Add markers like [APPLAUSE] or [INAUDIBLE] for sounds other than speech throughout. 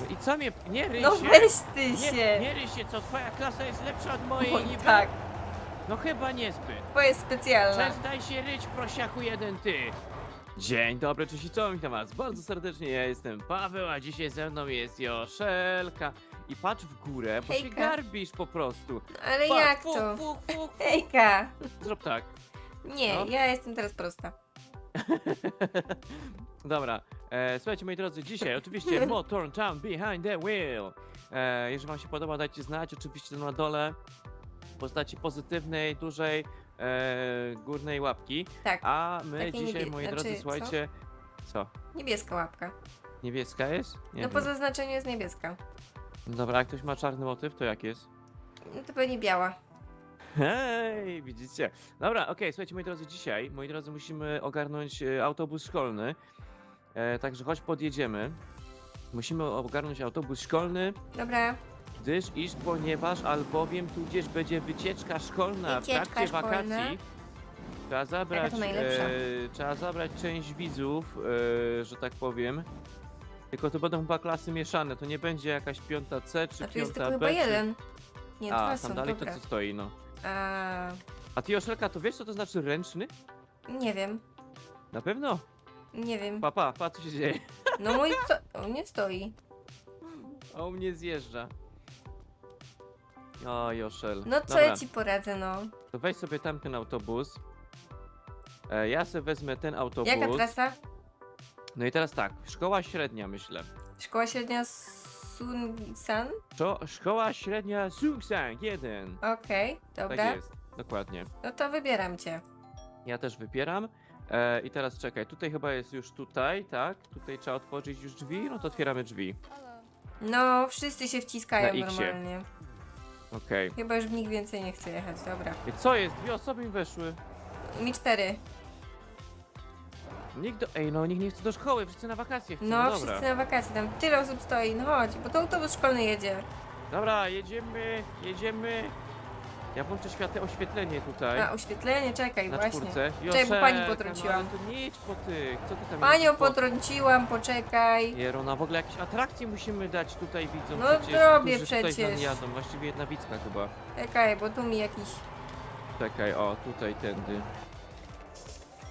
No I co mnie, nie ryj No się. weź ty nie, się. nie ryj się, co twoja klasa jest lepsza od mojej Oj, niby? tak, No chyba niezbyt. to jest specjalna. Przestań się ryć, prosiaku jeden ty. Dzień dobry, cześć i co, witam was bardzo serdecznie, ja jestem Paweł, a dzisiaj ze mną jest Joszelka. I patrz w górę, bo się Hejka. garbisz po prostu. Ale Patrz, jak fuk, to? Fuk, fuk. Hejka. Zrób tak. Nie, No. ja jestem teraz prosta. [LAUGHS] Dobra, e, słuchajcie moi drodzy, dzisiaj oczywiście [LAUGHS] Motor Town Behind the Wheel. E, jeżeli wam się podoba, dajcie znać, oczywiście na dole w postaci pozytywnej, dużej, e, górnej łapki. Tak, A my Takiej dzisiaj, niebie- moi znaczy, drodzy, co? słuchajcie, co? niebieska łapka. Niebieska jest? Nie no wiem. po zaznaczeniu jest niebieska. No Dobra, jak ktoś ma czarny motyw, to jak jest? No to pewnie biała. Hej, widzicie. Dobra, okej, słuchajcie moi drodzy, dzisiaj, moi drodzy, musimy ogarnąć e, autobus szkolny. E, także choć podjedziemy. Musimy ogarnąć autobus szkolny, Dobra, gdyż iż ponieważ albowiem tudzież będzie wycieczka szkolna Wycieczka w trakcie szkolna. wakacji. Trzeba zabrać, to najlepsza. e, trzeba zabrać część widzów, e, że tak powiem. Tylko to będą chyba klasy mieszane, to nie będzie jakaś piąta C czy a tu jest piąta tylko B. chyba czy... jeden. Nie, A, dwa tam są, dalej dobra. to co stoi, no. A, A ty Joszelka, to wiesz co to znaczy ręczny? nie wiem, Na pewno? Nie wiem. Papa, pa, co się dzieje? No mój co? O, nie stoi. A u mnie zjeżdża. O, Joszel. No co Dobra, ja ci poradzę, no. to weź sobie tamten autobus. E, ja sobie wezmę ten autobus. Jaka trasa? No i teraz tak, szkoła średnia myślę. Szkoła średnia Sun-san? Szkoła średnia Sungsang 1. Okej, dobra. Tak jest, dokładnie. No to wybieram cię. Ja też wypieram. E, I teraz czekaj, tutaj chyba jest już tutaj, tak? Tutaj trzeba otworzyć już drzwi, no to otwieramy drzwi. No, wszyscy się wciskają X-ie. normalnie. Okej. Chyba już w nikt więcej nie chce jechać, dobra. I co jest? Dwie osoby mi weszły. Mi cztery. Nikt do... Ej, no nikt nie chce do szkoły, wszyscy na wakacje chcą. No, dobra. wszyscy na wakacje, tam tyle osób stoi, no chodź, bo to autobus szkolny jedzie. Dobra, jedziemy, jedziemy. Ja włączę światło, oświetlenie tutaj. A, oświetlenie, czekaj, na właśnie. czwórce. Czekaj, bo pani potrąciłam. No, ale to nie idź po tych. Co ty tam Panią po- potrąciłam, poczekaj. Jerona, w ogóle jakieś atrakcje musimy dać tutaj widzom No przecież. robię którzy Tutaj z nami przecież. jadą, właściwie jedna widzka chyba. Czekaj, bo tu mi jakiś... Czekaj, o, tutaj tędy.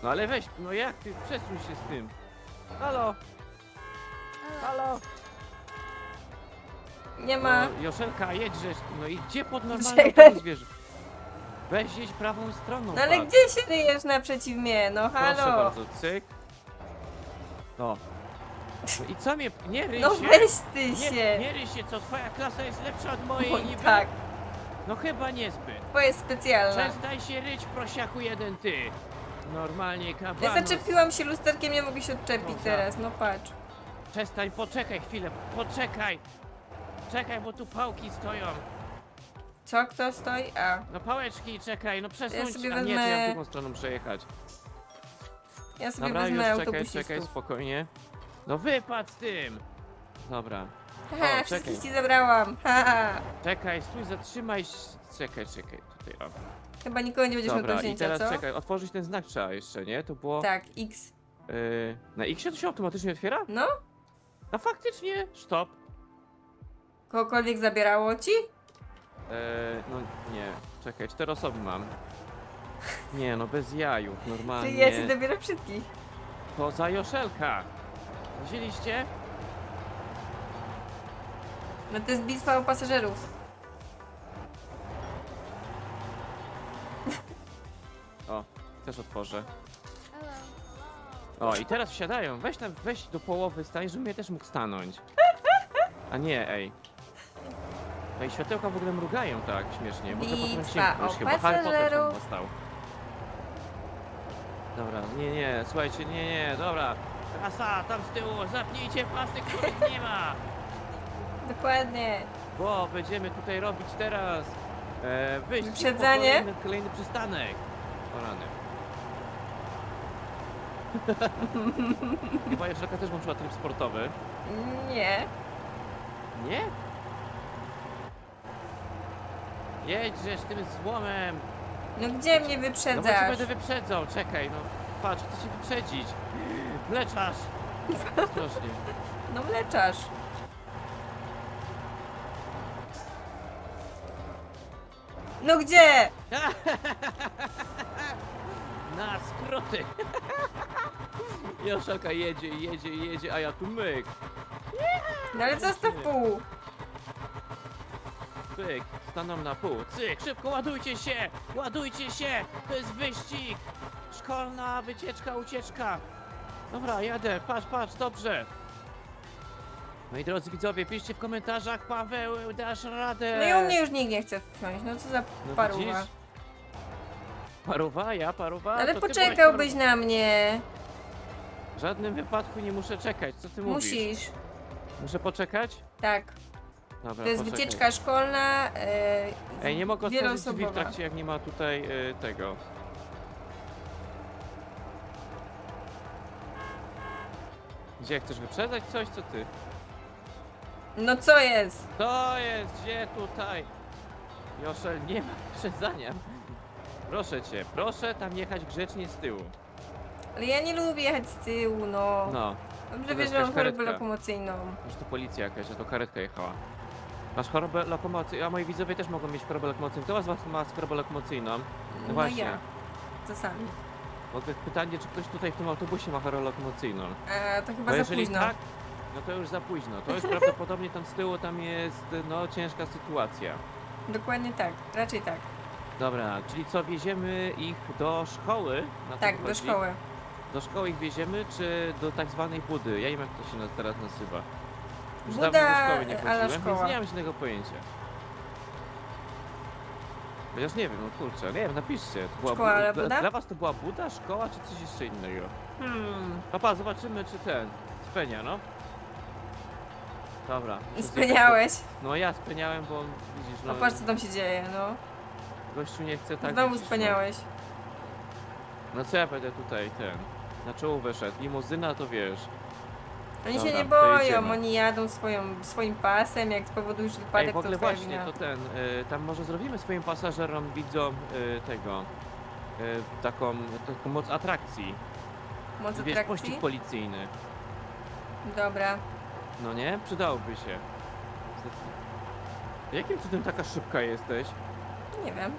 No ale weź, no jak ty, przesuń się z tym. Halo, halo. Nie ma. No, Joszelka, jedź żeś, no i gdzie pod Czekaj. autobus wierzy? Weź jedź prawą stroną, No ale patrz. gdzie się ryjesz naprzeciw mnie? No Proszę halo. bardzo, cyk. No. no I co mnie, nie ryj No się. weź ty nie, się. nie ryj się, co twoja klasa jest lepsza od mojej Oj, niby? tak, No chyba niezbyt. to jest specjalna. Przestań się ryć, prosiaku jeden ty. Normalnie Ja kabanos. zaczepiłam się lusterkiem, nie mogę się odczepić teraz, no patrz. Przestań, poczekaj chwilę, poczekaj. Czekaj, bo tu pałki stoją. Co, kto stoi? A, No pałeczki, czekaj, no przesuń sobie A nie, to ja wezmę- w drugą stroną przejechać. ja sobie Dobra, już wezmę czekaj, autobusistów. czekaj, spokojnie. No wypadł z tym. Dobra, Haha, O, wszystkich czekaj. ci zabrałam. Haha. czekaj, stój, zatrzymaj. się. Czekaj, czekaj, tutaj, o. Chyba nikogo nie będziesz miał do Dobra, i wzięcia, teraz co? czekaj, otworzyć ten znak trzeba jeszcze, nie? To było... Tak, X. y, na X to się automatycznie otwiera? No? A faktycznie, stop. Kogokolwiek zabierało ci? E, no nie, czekaj, cztery osoby mam. Nie, no bez jajów, Czy normalnie. ja ci zabieram wszystkich? Poza Joszelka. Widzieliście? No to jest bitwa o pasażerów. O, też otworzę. O, i teraz wsiadają. Weź tam, weź do połowy stań, żebym ja też mógł stanąć. A nie, ej. No i światełka w ogóle mrugają tak śmiesznie. Mogę Bitwa potrącić o chyba. Harry Potter tam pasażerów. dostał. Dobra, nie, nie, słuchajcie, nie, nie, dobra. Trasa, tam z tyłu, zapnijcie pasy, [LAUGHS] których nie ma. Dokładnie. Bo będziemy tutaj robić teraz e, wyścig po? Kolejny, kolejny przystanek. O rany. [LAUGHS] Chyba Joszelka też włączyła tryb sportowy. Nie. Nie? Jedźesz tym złomem. No gdzie mnie No bo cię będę wyprzedzał, czekaj, no. Patrz, chcę się wyprzedzić. Mleczarz. No mleczasz. No gdzie? [LAUGHS] Na skróty. [LAUGHS] Joszelka jedzie, jedzie, jedzie, a ja tu myk. No ale zostaw pół. Pyk, staną na pół. Cyk, szybko ładujcie się! Ładujcie się! To jest wyścig! Szkolna wycieczka, ucieczka! Dobra, jadę, patrz, patrz, dobrze! Moi drodzy widzowie, piszcie w komentarzach, Paweł, dasz radę! No i u mnie już nikt nie chce wsiąść. No co za No paruwa. widzisz? Paruwa, ja paruwa? Ale to ty poczekałbyś na mnie. W żadnym wypadku nie muszę czekać, co ty mówisz? Musisz. Muszę poczekać? Tak. Dobra, To jest poczekaj. wycieczka szkolna. E, Ej, nie mogę otworzyć drzwi w trakcie, jak nie ma tutaj y, tego. Gdzie, chcesz wyprzedzać coś, co ty? No co jest? To jest, gdzie tutaj? Joszel, nie ma wyprzedzania. Proszę cię, proszę tam jechać grzecznie z tyłu. Ale ja nie lubię jechać z tyłu, no. No, Dobrze to wiesz, jest że mam jakaś chorobę karetka. lokomocyjną. już tu policja jakaś, a to karetka jechała. Masz chorobę lokomocyjną, a moi widzowie też mogą mieć chorobę lokomocyjną. Kto z was ma chorobę lokomocyjną? No właśnie. ja. Czasami. To pytanie, czy ktoś tutaj w tym autobusie ma chorobę lokomocyjną. A to chyba Bo za jeżeli późno. tak, no to już za późno. To już prawdopodobnie tam z tyłu tam jest no ciężka sytuacja. Dokładnie tak. Raczej tak. Dobra, czyli co, wieziemy ich do szkoły? Na co Tak, do chodzi? szkoły. Do szkoły ich wieziemy, czy do tak zwanej budy? Ja nie wiem, jak to się teraz nazywa. Już Buda, dawno do szkoły nie a la chodziłem, więc nie mam żadnego pojęcia. Chociaż nie wiem, no kurczę, nie wiem, napiszcie. To była Szkoła, bu- ale dla, Buda? dla was to była buda, szkoła, czy coś jeszcze innego? Hmm. Papa, zobaczymy, czy ten spenia, no. Dobra. I to Speniałeś. No ja speniałem, bo widzisz, no A patrz co tam się dzieje, no. gościu nie chce tak. Znowu widzisz, speniałeś. No. no co ja będę tutaj ten. Na czoło wyszedł. Limuzyna to wiesz. Oni Dobra, się nie to boją, jedziemy. oni jadą swoją, swoim pasem, jak spowodujesz Ej, wypadek, w ogóle to twoja właśnie, wina. to ten. Y, tam może zrobimy swoim pasażerom, widzom y, tego. Y, taką, taką moc atrakcji. Moc Wiesz, atrakcji? pościg policyjny. Dobra. No nie? Przydałoby się. Jakim cudem taka szybka jesteś? Nie wiem.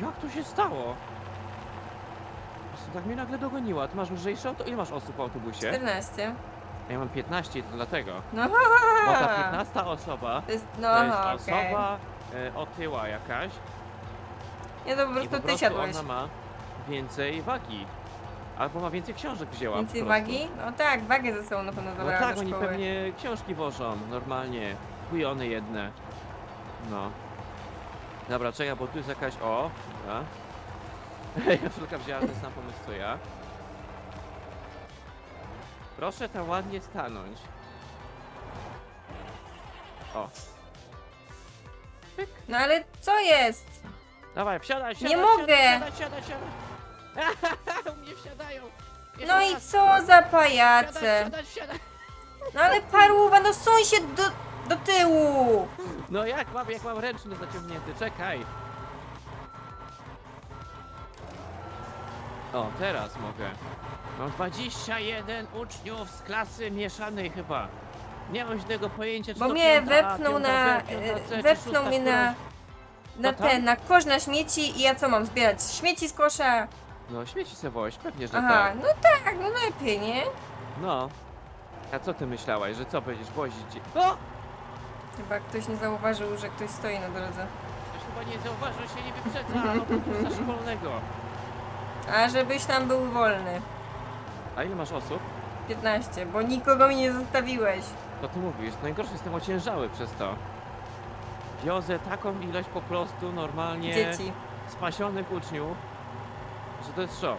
Jak to się stało? Prostu tak mnie nagle dogoniła. Ty masz lżejsze auto? Ile masz osób w autobusie? 14. Ja mam 15 to dlatego. No Bo ta 15 osoba To jest, no to jest okej. osoba e, otyła jakaś Nie, to po i prostu po ty prostu siadłeś. ona ma więcej wagi. Albo ma więcej książek wzięła po Więcej prostu. wagi? No tak, wagę ze sobą na pewno No zabrała tak, do oni szkoły. pewnie książki wożą normalnie. Kujony jedne. No. Dobra, czekaj, bo tu jest jakaś... O, dobra. Jaszulka wzięła ten sam pomysł co ja. Proszę tam ładnie stanąć. O. Pyk. No ale co jest? Dawaj, wsiadaj, Nie wsiadaj, mogę. Wsiadaj, wsiadaj, wsiadaj. [LAUGHS] U mnie wsiadają. Jeszcze No i raz. co za Wsiadaj, pajace? wsiadaj, wsiadaj. No ale paruwa, no suń się do, do tyłu! No jak mam, jak mam ręczny zaciągnięty, czekaj. O, teraz mogę. Mam 21 uczniów z klasy mieszanej chyba. Nie mam żadnego pojęcia, czy Bo to mnie piąta A, wepchnął piąta na... B, piąta C, e, czy Wepchnął szósta mnie na... któraś. Na No ten, na kosz na śmieci i ja co mam zbierać? Śmieci z kosza? No śmieci se woź, pewnie, że Aha, tak. no tak, no lepiej, nie? No. A co ty myślałaś, że co będziesz wozić? dzie- O! Chyba ktoś nie zauważył, że ktoś stoi na drodze. Ktoś chyba nie zauważył, że się nie wyprzedza autobusa [LAUGHS] szkolnego. A żebyś tam był wolny. A ile masz osób? 15, bo nikogo mi nie zostawiłeś. To ty mówisz, najgorsze jestem ociężały przez to. Wiozę taką ilość po prostu normalnie Dzieci. spasionych uczniów, że to jest szok.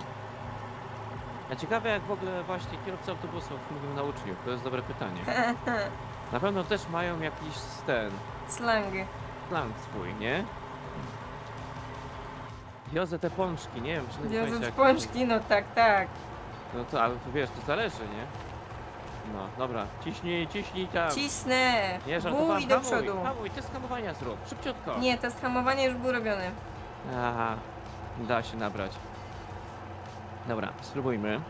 A ciekawe jak w ogóle właśnie kierowcy autobusów mówią na uczniów, to jest dobre pytanie. [LAUGHS] Na pewno też mają jakiś ten Slang. slang swój, nie? Wiozę te pączki, nie wiem czy nie Wiążąc jak- pączki, no tak, tak. No to, ale to wiesz, to zależy, nie? No, dobra, ciśnij, ciśnij tam. Cisnę. Nie, żartowałem, do hamuj, przodu. hamuj, te skamowania zrób, szybciutko. Nie, to skamowanie już było robione. Aha, da się nabrać. Dobra, spróbujmy.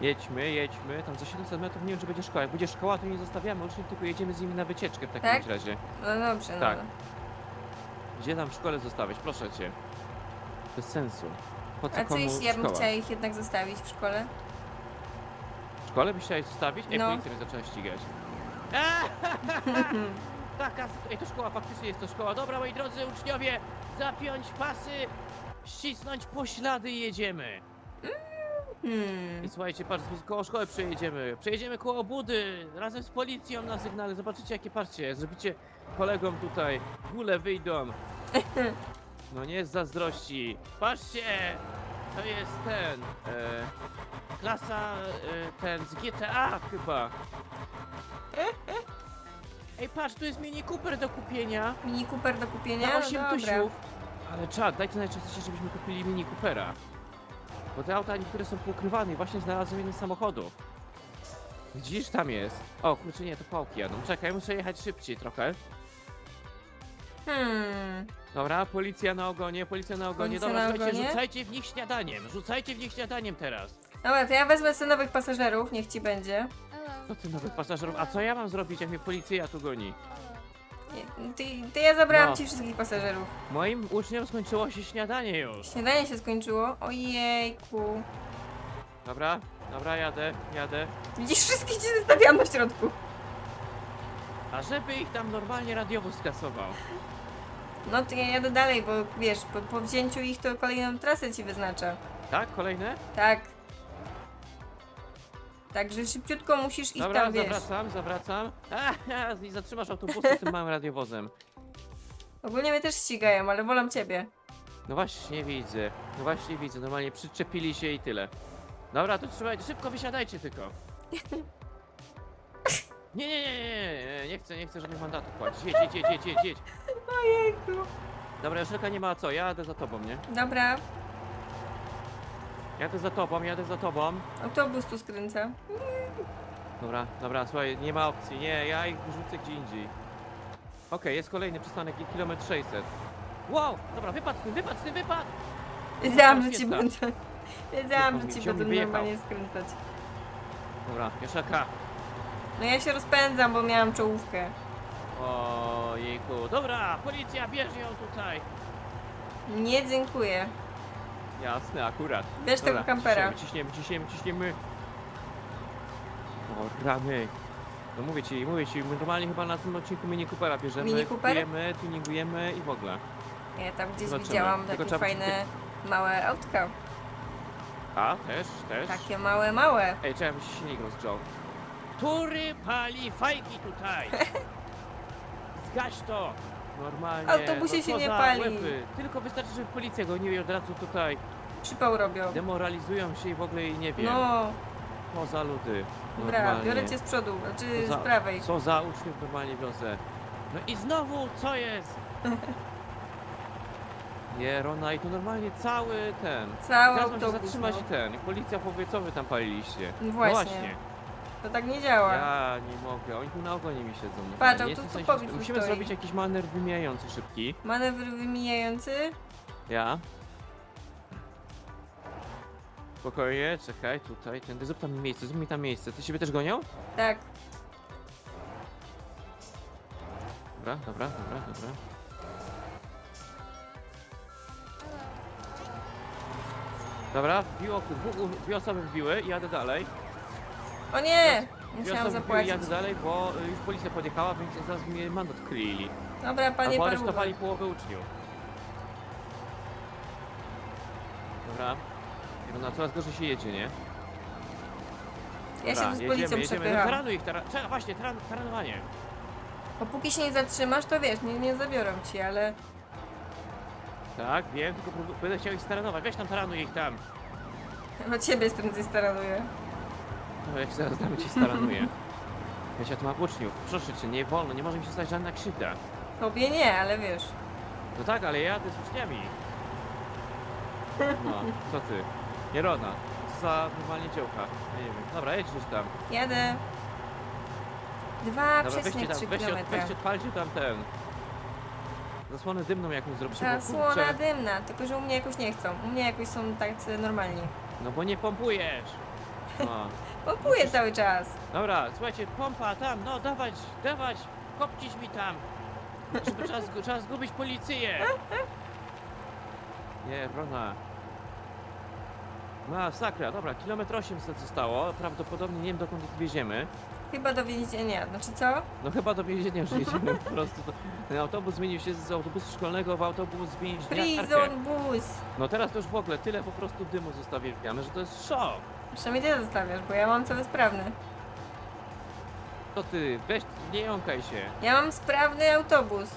Jedźmy, jedźmy. Tam za 700 metrów nie wiem, czy będzie szkoła. Jak będzie szkoła, to nie zostawiamy uczniów, tylko jedziemy z nimi na wycieczkę w takim Tak? razie. No dobrze, no. Tak. Gdzie tam w szkole zostawić? Proszę cię. Bez sensu. Po co A co komu jeśli ja bym szkoła? chciała ich jednak zostawić w szkole? W szkole byś chciała ich zostawić? Ej, No. policja mnie zaczęła ścigać. [LAUGHS] Taka, ej, to szkoła, faktycznie jest to szkoła. Dobra, moi drodzy uczniowie, zapiąć pasy, ścisnąć poślady i jedziemy. Hmm. I słuchajcie, patrz, koło szkoły przejedziemy. Przejedziemy koło budy, razem z policją na sygnale. Zobaczycie, jakie patrzcie, zrobicie kolegom tutaj, góle wyjdą. [LAUGHS] No nie z zazdrości. Patrzcie, to jest ten, e, klasa, e, ten z GTA chyba. Ej, patrz, tu jest Mini Cooper do kupienia. Mini Cooper do kupienia? Na No 8 dobra. tysiów. Ale czad, dajcie znać, czy chcecie, żebyśmy kupili Mini Coopera. Bo te auta niektóre są poukrywane i właśnie znalazłem jeden z samochodów. Widzisz, tam jest. O, kurczę, nie, to pałki jadą. Czekaj, muszę jechać szybciej trochę. Hmm. Dobra, policja na ogonie, policja na ogonie. Policja Dobra, na słuchajcie, ogonie? rzucajcie w nich śniadaniem. Rzucajcie w nich śniadaniem teraz. Dobra, to ja wezmę sobie nowych pasażerów, niech ci będzie. Co ty nowych pasażerów? A co ja mam zrobić, jak mnie policja tu goni? Nie, Ty, ty ja zabrałam No. ci wszystkich pasażerów. Moim uczniom skończyło się śniadanie już. Śniadanie się skończyło. Ojejku. Dobra, dobra, jadę, jadę. Widzisz, wszystkich ci zostawiłam na środku. A żeby ich tam normalnie radiowo skasował. No to ja jadę dalej, bo wiesz, po, po wzięciu ich to kolejną trasę ci wyznacza. Tak, kolejne? Tak. Także szybciutko musisz ich Dobra, tam, wiesz. zawracam, zawracam. [LAUGHS] A, i zatrzymasz autobusem tym małym radiowozem. Ogólnie mnie też ścigają, ale wolę ciebie. No właśnie widzę, no właśnie widzę, normalnie przyczepili się i tyle. Dobra, to trzeba, szybko wysiadajcie tylko. [LAUGHS] Nie, nie, nie, nie, nie, nie chcę, nie chcę żadnych mandatów płacić. Jedź, jedź, jedź, jedź, jedź, jedź. Ojejku. Dobra, Joszelka nie ma co, jadę za tobą, nie? Dobra, Jadę za tobą, jadę za tobą. autobus tu skręca. Dobra, dobra, słuchaj, nie ma opcji, nie, ja ich wyrzucę gdzie indziej. Okej, jest kolejny przystanek, kilometr 600. Wow, dobra, wypadł z tym, wypadł z tym, wypadł! Wiedziałam, że ci tam. będę. Wiedziałam, że ci ciągnik będę wyjechał. normalnie skręcać. Dobra, Joszelka. No ja się rozpędzam, bo miałam czołówkę. Ojejku, dobra, policja, bierz ją tutaj. Nie dziękuję. Jasne, akurat. Bierz tego Dobra, kampera. Ciśniemy, ciśniemy, ciśniemy, ciśniemy. O, rany. No mówię ci, mówię ci, my normalnie chyba na tym odcinku Mini Coopera bierzemy, Mini Cooper? kupujemy, tuningujemy i w ogóle. Ja tam gdzieś Zobaczymy. widziałam Tylko takie trzeba fajne małe autka. A, też, też. Takie małe, małe. Ej, czekaj, mi się silnik rozgrzał. Który pali fajki tutaj? [LAUGHS] Zgaś to! Normalnie. Autobusie no się nie za pali. Łepy. Tylko wystarczy, żeby policja goniła i od razu tutaj Przypał robią. demoralizują się i w ogóle i nie wiem. No, Poza ludy. dobra, Normalnie. biorę cię z przodu, znaczy Co za- z prawej. Co za uczniów normalnie wiozę. No i znowu, co jest? [LAUGHS] Nie, Rona, i tu normalnie cały ten. Cały Teraz mam się autobus. zatrzymać No. i ten. I policja powie, co wy tam paliliście. No właśnie. To tak nie działa. Ja nie mogę, oni tu na ogonie mi siedzą. Patrz, normalnie. a Jestem tu w sensie- tu Musimy stoi. zrobić jakiś manewr wymijający szybki. Manewr wymijający. Ja. Spokojnie, czekaj, tutaj, tędy, zrób tam mi miejsce, zrób mi tam miejsce. Ty siebie też gonią? Tak. Dobra, dobra, dobra, dobra. Dobra, wbiło, dwóch, dwie osoby wbiły i jadę dalej. O nie! Musiałam zapłacić. jadę dalej, bo y, już policja podjechała, więc zaraz mi mandat kryli. Dobra, panie Albo Paruwa. aresztowali połowę uczniów. Dobra. No coraz gorzej się jedzie, nie? Ja się tu z policją jedziemy, jedziemy. No, przepycham. taranuj ich, tara... Czekaj, właśnie, taran, taranowanie. Bo póki się nie zatrzymasz, to wiesz, nie, nie zabiorą ci, ale... Tak, wiem, tylko prób- będę chciał ich staranować. Weź tam taranuj ich tam. Chyba ciebie prędzej staranuję. No, [LAUGHS] ja ci zaraz damy ci staranuję. Wiesz, ja tu mam uczniów. Proszę cię, nie wolno, nie może mi się stać żadna krzywda. Tobie nie, ale wiesz. No tak, ale ja jadę z uczniami. No, co ty? Nierona. Co za normalnie dziołcha. Ja nie wiem. Dobra, jedź już tam. Jadę. Dwa Dobra, weźcie tam, trzy weźcie, kilometra. weźcie, odpalcie tam ten. Zasłonę dymną jakąś zrobicie, bo Zasłona kurczę, dymna, tylko że u mnie jakoś nie chcą. U mnie jakoś są tacy normalni. No bo nie pompujesz. No. [LAUGHS] Pompuję cały czas. Dobra, słuchajcie, pompa tam, no dawać, dawać, kopcić mi tam. Żeby trzeba, zgu- trzeba zgubić policję! Nie, Rona. Masakra, dobra, kilometr 800 zostało. Prawdopodobnie nie wiem dokąd ich wieziemy. Chyba do więzienia. Znaczy co? No chyba do więzienia już jedziemy po prostu. To, ten autobus zmienił się z autobusu szkolnego w autobus więźniarkę. Prison bus. No teraz to już w ogóle tyle po prostu dymu zostawiamy, że to jest szok. Przynajmniej ty zostawiasz, bo ja mam cały sprawny. To ty, weź, nie jąkaj się. Ja mam sprawny autobus.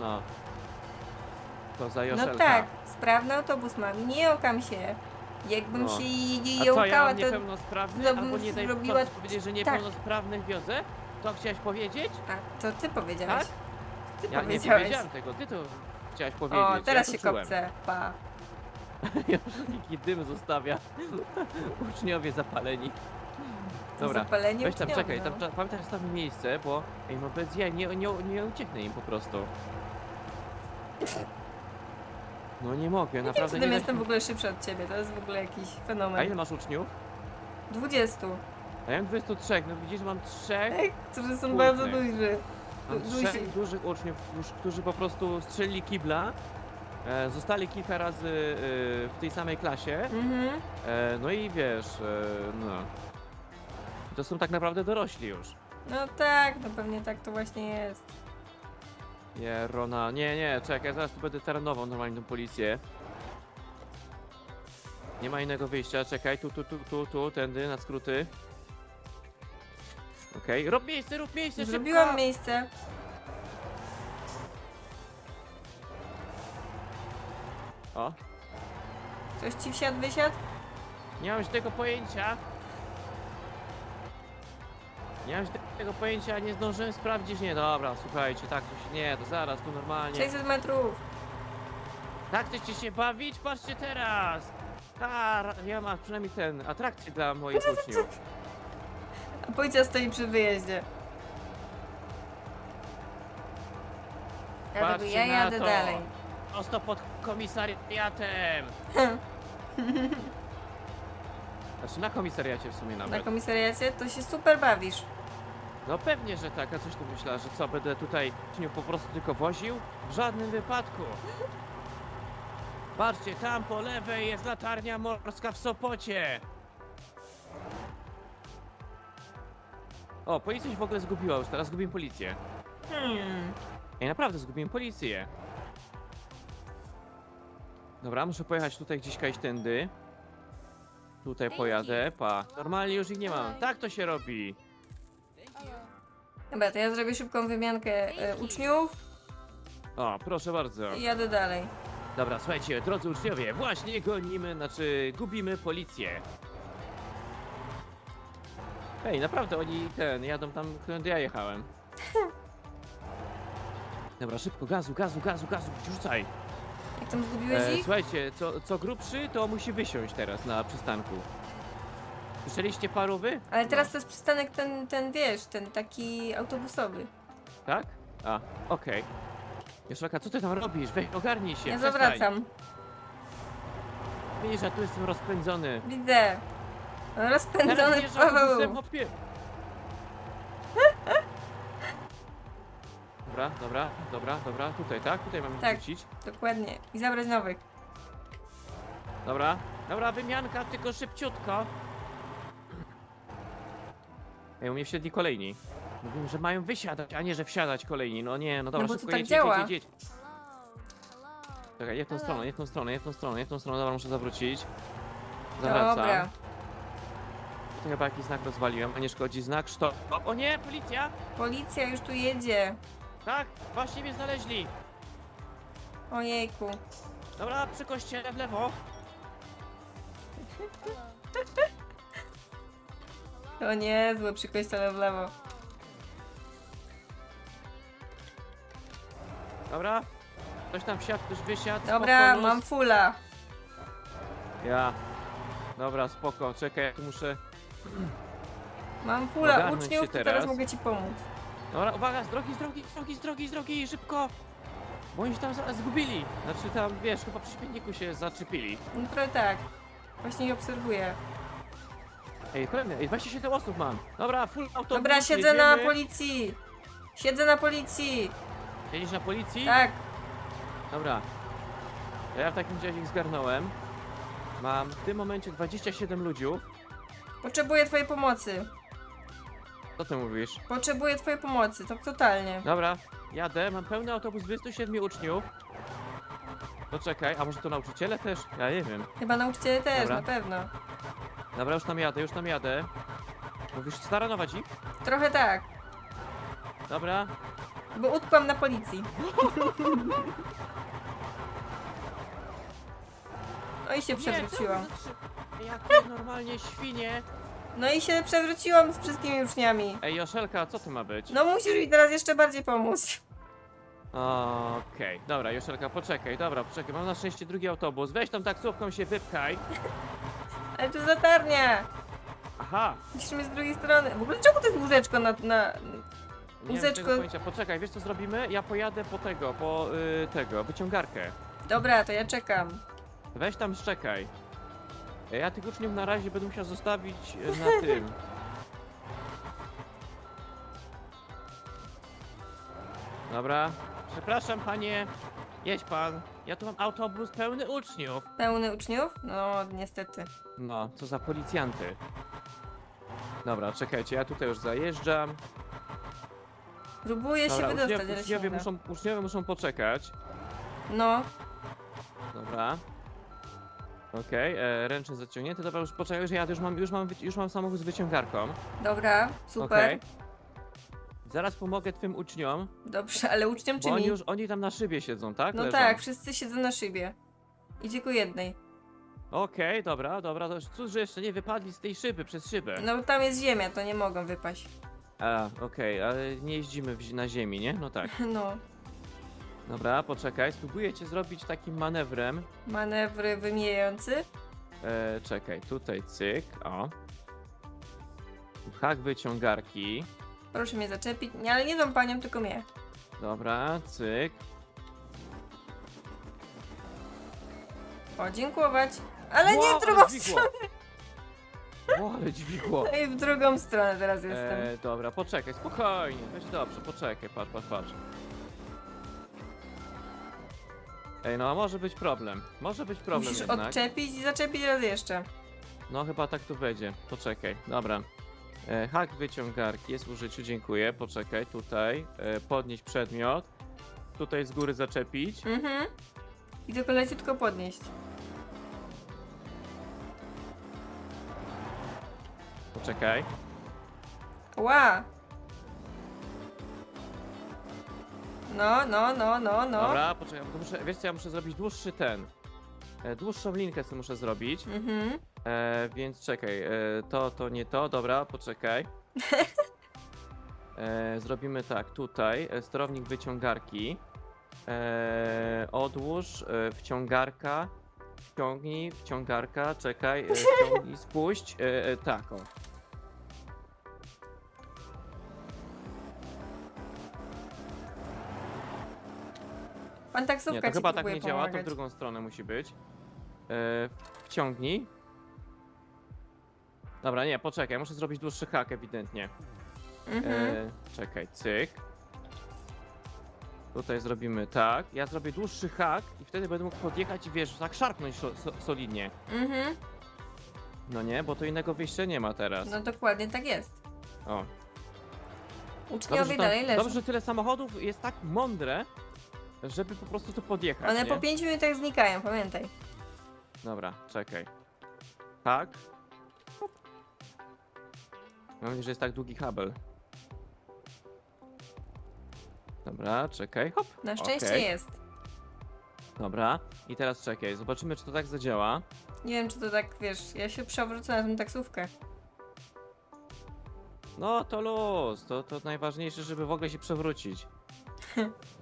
No. To za No Joszelka. tak, sprawny autobus mam nie jąkam się. Jakbym No. się jej A co, ja jąkała, mam to... niepełnosprawny? to bym Albo nie daj zrobiła- co, powiedzieć, że tak. niepełnosprawnych wiozę? To chciałaś powiedzieć? A, to ty powiedziałeś. Tak? Ty Ja nie powiedziałeś. powiedziałem tego, ty to chciałaś powiedzieć. o, teraz ja się czułem. kopcę. Pa. [LAUGHS] Jaki dym zostawia. Uczniowie zapaleni. Dobra, Zapalenie weź tam, czekaj, tam no. pamiętaj, że tam miejsce, bo ej, no bez jaj, nie, nie, nie ucieknę im po prostu. No nie mogę, naprawdę Cudem nie da jestem w ogóle szybszy od ciebie, to jest w ogóle jakiś A ile fenomen. masz uczniów? 20. A ja mam 23, no widzisz, mam trzech, Ej, którzy są Kurde. bardzo duży. mam trzech dużych uczniów, już, którzy po prostu strzelili kibla, e, zostali kilka razy e, w tej samej klasie, Mhm. e, no i wiesz, e, no. To są tak naprawdę dorośli już. No tak, no pewnie tak to właśnie jest. Nie, Rona, nie, nie, czekaj, zaraz tu będę terenował normalnie tą policję. Nie ma innego wyjścia, czekaj, tu, tu, tu, tu, tu, tędy, na skróty. Okej, rob miejsce, rób miejsce, Zrobiłam szybko! miejsce. O, Ktoś ci wsiadł, wysiadł? nie mam już tego pojęcia. Nie mam tego pojęcia, nie zdążyłem sprawdzić, nie, dobra, słuchajcie, tak, to się, nie, to zaraz, tu normalnie. 600 metrów. Tak chcecie się bawić? Patrzcie teraz! A, ra- ja mam przynajmniej ten, atrakcję dla moich uczniów. [LAUGHS] A policja stoi przy wyjeździe. Ja, Patrzcie ja na jadę to. dalej. Prosto pod komisariatem! [LAUGHS] Znaczy na komisariacie w sumie Na nawet. komisariacie to się super bawisz. No pewnie, że tak, a coś tu myślała, że co, będę tutaj uczniów po prostu tylko woził? W żadnym wypadku! Patrzcie, tam po lewej jest latarnia morska w Sopocie! O, policja się w ogóle zgubiła już, teraz zgubiłem policję. Hmm. Ej, naprawdę zgubiłem policję. Dobra, muszę pojechać tutaj gdzieś kajś tędy. Tutaj pojadę, pa. Normalnie już ich nie mam. Tak to się robi. Dobra, to ja zrobię szybką wymiankę e, uczniów O, proszę bardzo. i jadę dalej. Dobra, słuchajcie, drodzy uczniowie, właśnie gonimy, znaczy gubimy policję. Ej, naprawdę oni ten, jadą tam, którędy ja jechałem. [LAUGHS] Dobra, szybko, gazu, gazu, gazu, gazu, rzucaj. Tam zgubiłeś E, ich? słuchajcie, co, co grubszy, to musi wysiąść teraz na przystanku. Słyszeliście parówy? Ale teraz to jest przystanek ten, ten wiesz, ten taki autobusowy. No, tak? A, okej. Joszelka, co ty tam robisz? Weź, ogarnij się, Ja przestań. zawracam. Widzisz, ja tu jestem rozpędzony. Widzę. Rozpędzony Teraz jeżdżę autobusem, Paweł. Dobra, dobra, dobra, dobra, tutaj, tak? Tutaj mamy Tak. wrócić. Dokładnie. I zabrać nowych. Dobra, dobra, wymianka, tylko szybciutko. Ej, u mnie wsiedli kolejni. Mówiłem, że mają wysiadać, a nie, że wsiadać kolejni. No nie, no dobra, bo to szybko tak jedź, działa. jedź, jedź. Czekaj, nie w tą stronę, nie w tą stronę, nie w tą stronę, nie w tą stronę, dobra, muszę zawrócić. Zawracam. Dobra. To chyba jakiś znak rozwaliłem, a nie szkodzi znak, szto... O, o nie, policja! Policja już tu jedzie. Tak, właśnie mnie znaleźli. Ojejku. Dobra, przy kościele w lewo. [LAUGHS] To niezłe przy kościele w lewo. Dobra. Ktoś tam wsiadł, ktoś wysiadł. Dobra, spoko, luz. mam fula. Ja. Dobra, spoko, czekaj, ja tu muszę... Mam fula Ogarnąć uczniów, się to teraz teraz. mogę ci pomóc. Dobra, uwaga, z drogi, z drogi, z drogi, z drogi, z drogi, szybko! Bo oni się tam zaraz zgubili. Znaczy tam, wiesz, chyba przy śmietniku się zaczepili. No trochę tak. Właśnie je obserwuję. Ej, kolejny, ej, 27 osób mam. Dobra, full autobus, Dobra, siedzę na policji. Siedzę na policji. Siedzisz na policji? Tak, Dobra. To ja w takim razie ich zgarnąłem. Mam w tym momencie 27 ludziów. potrzebuję twojej pomocy. Co ty mówisz? Potrzebuję twojej pomocy, to totalnie. Dobra, jadę, mam pełny autobus 27 uczniów. Poczekaj, a może to nauczyciele też? Ja nie wiem. Chyba nauczyciele też, Dobra. na pewno. Dobra, już tam jadę, już tam jadę. Mówisz staranować ich? Trochę tak, Dobra. bo utkłam na policji. [LAUGHS] No i się przewróciłam. Nie, Jakie normalnie świnie. No i się przewróciłam z wszystkimi uczniami. Ej, Joszelka, co tu ma być? No musisz mi teraz jeszcze bardziej pomóc. Okej, dobra, Joszelka, poczekaj, dobra, poczekaj, mam na szczęście drugi autobus. Weź tą taksówką się wypchaj. [LAUGHS] Ale tu latarnia. Aha, Musisz mnie z drugiej strony. W ogóle czemu to jest łóżeczko na... na... nie mam Łóżeczko- tego pojęcia. Poczekaj, wiesz co zrobimy? Ja pojadę po tego, po y, tego, wyciągarkę. Dobra, to ja czekam. Weź tam szczekaj. Ja tych uczniów na razie będę musiał zostawić y, na [LAUGHS] tym. Dobra. Przepraszam panie. Jedź pan. Ja tu mam autobus pełny uczniów. Pełny uczniów? No, niestety. No, co za policjanty. Dobra, czekajcie, ja tutaj już zajeżdżam. Próbuję Dobra, się wydostać, uczniowie, ale się uczniowie, nie da. muszą, uczniowie muszą poczekać. No, Dobra. Okej, e, ręczny zaciągnięty. Dobra, już poczekaj, już jadę, już mam, już mam, wyci- już mam samochód z wyciągarką. dobra, super. Okej. Zaraz pomogę twym uczniom, Dobrze, ale uczniom czy bo oni mi? już, oni tam na szybie siedzą, tak? No Leżą. tak, wszyscy siedzą na szybie. Idzie ku jednej. Okej, dobra, dobra, to już cóż, że jeszcze nie wypadli z tej szyby, przez szybę. No bo tam jest ziemia, to nie mogą wypaść. A, okej, ale nie jeździmy w, na ziemi, nie? No tak. [LAUGHS] No, Dobra, poczekaj, spróbuję cię zrobić takim manewrem. manewry wymijający. E, czekaj, tutaj cyk, o. Hak wyciągarki. Proszę mnie zaczepić. Nie, ale nie tą panią, tylko mnie. Dobra, cyk. O, dziękować. Ale nie Wow, w drugą dźwigło. stronę. O, ale dźwigło. No [LAUGHS] i w drugą stronę teraz jestem. E, dobra, poczekaj, spokojnie, będzie dobrze, poczekaj, patrz, patrz, patrz. Ej, no może być problem. Może być problem Musisz jednak. odczepić i zaczepić raz jeszcze. No chyba tak tu będzie. Poczekaj, dobra. E, hak wyciągarki jest w użyciu, dziękuję. Poczekaj, tutaj. E, podnieść przedmiot. Tutaj z góry zaczepić. Mhm. I tylko leciutko podnieść. Poczekaj. Ła! No, no, no, no, no. Dobra, poczekaj, bo to muszę, wiesz co, ja muszę zrobić dłuższy ten. E, dłuższą linkę sobie muszę zrobić. Mhm. E, więc czekaj, e, to, to nie to, dobra, poczekaj. [LAUGHS] E, zrobimy tak, tutaj e, sterownik wyciągarki. E, odłóż, e, wciągarka, wciągnij, wciągarka, czekaj, e, wciągnij, spuść, e, e, tak, o. Pan taksówka Nie, to ci chyba tak próbuje nie działa, to w pomagać. drugą stronę musi być. E, wciągnij. Dobra, nie, poczekaj, muszę zrobić dłuższy hak ewidentnie. Mhm. E, czekaj, cyk. Tutaj zrobimy tak. Ja zrobię dłuższy hak i wtedy będę mógł podjechać i wiesz, tak szarpnąć so, so, solidnie. Mhm. No nie, bo to innego wyjścia nie ma teraz. No dokładnie tak jest. O. Uczniowie że, dalej leżą. dobrze, że tyle samochodów jest tak mądre, żeby po prostu tu podjechać. One nie? po 5 minutach znikają, pamiętaj. Dobra, czekaj. Tak. Mam nadzieję, że jest tak długi kabel. Dobra, czekaj. Hop. Na szczęście Okej. jest. Dobra. I teraz czekaj, zobaczymy, czy to tak zadziała. Nie wiem, czy to tak, wiesz, ja się przewrócę na tę taksówkę. No to luz, to, to najważniejsze, żeby w ogóle się przewrócić. [LAUGHS]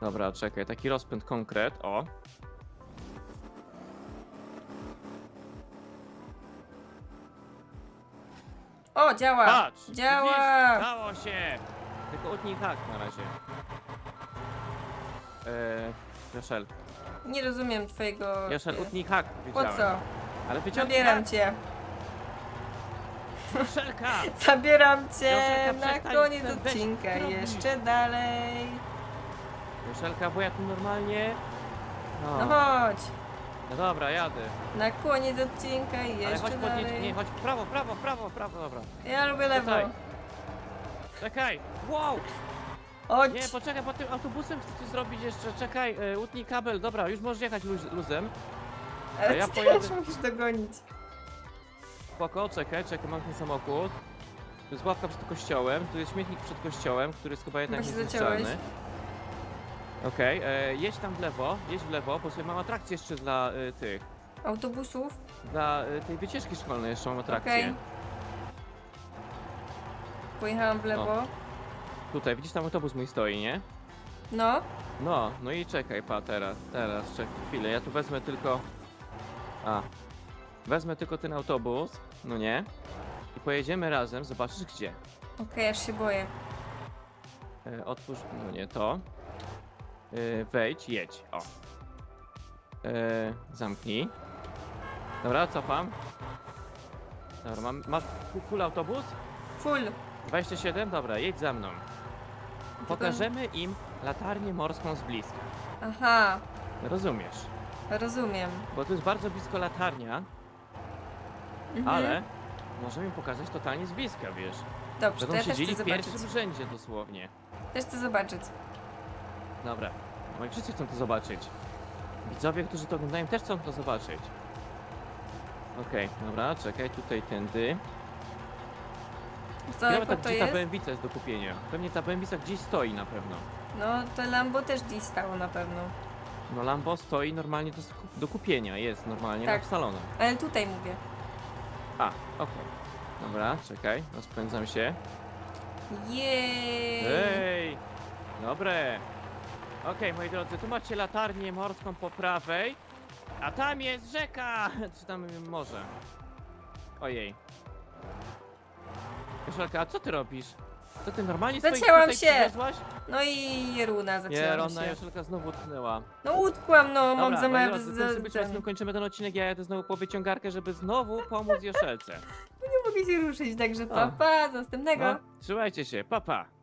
Dobra, czekaj, taki rozpęd konkret, o. O, działa! Patrz! Działa! Widzisz? Dało się! Tylko utnij hak na razie. Eee, Joszel, Nie rozumiem twojego... Joszel, utnij hak, Po co? Ale wyciągnij Zabieram cię. Joszelka! [LAUGHS] Zabieram cię na przestań koniec ten odcinka. Jeszcze dalej. Joszelka, bo ja tu normalnie... No No, chodź. no dobra, jadę. Na koniec odcinka i Ale jeszcze chodź podjedź, dalej. nie, chodź w prawo, w prawo, w prawo, w prawo, dobra. Ja lubię lewo. Tutaj. Czekaj, wow! Chodź. Nie, poczekaj, bo tym autobusem chcecie zrobić jeszcze, czekaj, e, utnij kabel, dobra, już możesz jechać luz, luzem. Ale ja ty pojadę- też musisz dogonić. Spoko, czekaj, czekaj, mam ten samochód. Tu jest ławka przed kościołem, tu jest śmietnik przed kościołem, który jest chyba jednak Chyba się niezniszczalny. Okej, e, jedź tam w lewo, jedź w lewo, bo sobie mam atrakcję jeszcze dla e, tych, Autobusów. dla e, tej wycieczki szkolnej jeszcze mam atrakcję. Okej. Pojechałam w lewo. Tutaj, widzisz tam autobus mój stoi, nie? No. No, no i czekaj, pa, teraz, teraz, czekaj chwilę, ja tu wezmę tylko... A, wezmę tylko ten autobus, no nie? I pojedziemy razem, zobaczysz gdzie. Okej, aż się boję. E, otwórz, no nie to. E, wejdź, jedź, o. E, zamknij. Dobra, cofam. Dobra, mam, masz fu- full autobus? Full. 27? Dobra, jedź za mną. Pokażemy im latarnię morską z bliska. Aha. Rozumiesz? Rozumiem. Bo tu jest bardzo blisko latarnia, Mhm. ale możemy im pokazać totalnie z bliska, wiesz. Dobrze, to Będą ja też siedzieli chcę w zobaczyć. pierwszym rzędzie dosłownie. Też chcę zobaczyć. Dobra, no i wszyscy chcą to zobaczyć. Widzowie, którzy to oglądają, też chcą to zobaczyć. Okej, dobra, czekaj, tutaj tędy. Co, Ciekawe, tak, to gdzie ta jest? bębnica jest do kupienia. Pewnie ta bębnica gdzieś stoi na pewno. No, to Lambo też dziś stało na pewno. No Lambo stoi normalnie do, do kupienia, jest normalnie Tak. w salonie. Ale tutaj mówię. A, okej. Dobra, czekaj, rozpędzam się. Jej! Ej! Dobre. Okej, moi drodzy, tu macie latarnię morską po prawej, a tam jest rzeka! [LAUGHS] Czy tam morze? Ojej. Joszelka, a co ty robisz? Co ty normalnie swoich Zacięłam tutaj się. przywiozłaś? No i runa Nie, zaczęła Ronna, się. Joszelka znowu utknęła. No utkłam, no, mam Dobra, moi małe drodzy, tym z tym kończymy ten odcinek, ja jadę znowu po wyciągarkę, żeby znowu pomóc Joszelce. [LAUGHS] Nie mogę się ruszyć, także O. pa, pa, do następnego. No, trzymajcie się, pa pa!